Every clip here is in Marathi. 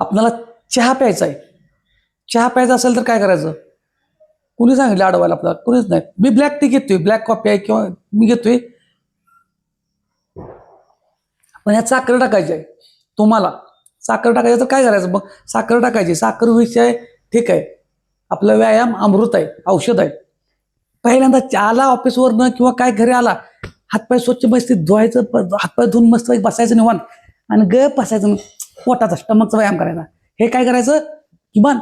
आपल्याला चहा प्यायचा आहे. चहा प्यायचा असेल तर काय करायचं? कुणी सांगितलं अडवायला आपल्याला? कुणीच नाही. मी ब्लॅक टी घेतोय. ब्लॅक कॉफी आहे किंवा मी घेतोय. पण ह्या साखर टाकायची आहे. तुम्हाला साखर टाकायचं तर काय करायचं? मग साखर टाकायची. साखर विषय ठीक आहे. आपला व्यायाम अमृत आहे. औषध आहे. पहिल्यांदा आला ऑफिसवरनं किंवा काय घरी आला हातपाय स्वच्छ मस्ती धुवायचं हातपाय धुवून मस्त बसायचं निवांत. आणि ग बसायचं. पोटाचा स्टमकचा व्यायाम करायचा. हे काय करायचं? किमान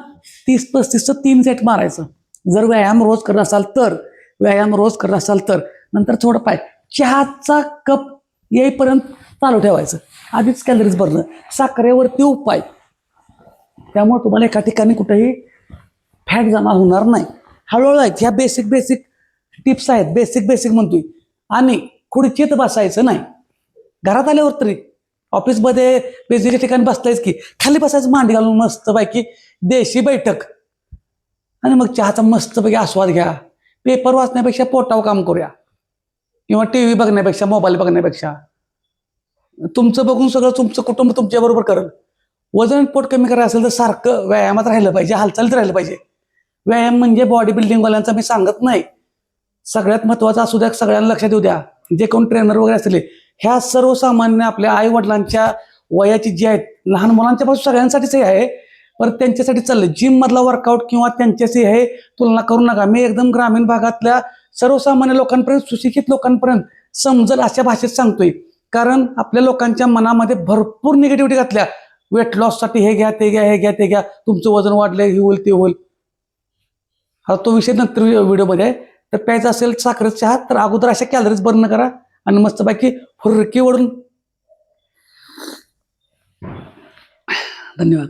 तीस पस्तीसचं तीन सेट मारायचं. जर व्यायाम रोज करत असाल तर व्यायाम रोज करत असाल तर नंतर थोडं पाय चहाचा कप येईपर्यंत चालू ठेवायचं. आधीच कॅलरीज भरणं. साखरेवरती उपाय. त्यामुळे तुम्हाला एका ठिकाणी कुठेही फॅट जमा होणार नाही. हळूहळू आहेत. ह्या बेसिक बेसिक टिप्स आहेत. बेसिक बेसिक म्हणतोय. आणि खुर्चीत बसायचं नाही. घरात आल्यावर तरी ऑफिसमध्ये बेसिकच्या ठिकाणी बसतायच की खाली बसायचं मांडी घालून मस्तपैकी देशी बैठक. आणि मग चहाचा मस्तपैकी आस्वाद घ्या. पेपर वाचण्यापेक्षा पोटावर काम करूया. किंवा टी व्ही बघण्यापेक्षा मोबाईल बघण्यापेक्षा. तुमचं बघून सगळं तुमचं कुटुंब तुमच्याबरोबर करेल. वजन पोट कमी करायचं असेल तर सारखं व्यायामात राहिलं पाहिजे हालचालीत राहिलं पाहिजे. व्यायाम म्हणजे बॉडी बिल्डिंगवाल्यांचा मी सांगत नाही. सगळ्यात महत्त्वाचा असू द्या सगळ्यांना लक्षात येऊ द्या. जे कोण ट्रेनर वगैरे असले ह्या सर्वसामान्य आपल्या आई वडिलांच्या वयाची जी आहेत लहान मुलांच्या पासून सगळ्यांसाठीच हे आहे. पर त्यांच्यासाठी चाललं जिम मधला वर्कआउट किंवा त्यांच्याशी हे तुलना करू नका. मी एकदम ग्रामीण भागातल्या सर्वसामान्य लोकांपर्यंत सुशिक्षित लोकांपर्यंत समजल अशा भाषेत सांगतोय. कारण आपल्या लोकांच्या मनामध्ये भरपूर निगेटिव्हिटी घातल्या. वेट लॉससाठी हे घ्या ते घ्या हे घ्या ते घ्या. तुमचं वजन वाढलं हे होईल ते होईल. हा तो विषय नंतर व्हिडिओमध्ये आहे. तर प्यायचा असेल साखरेचा चहा तर अगोदर अशा कॅलरीज बर्न करा. आणि मस्त बाकी फुरकी ओढून. धन्यवाद.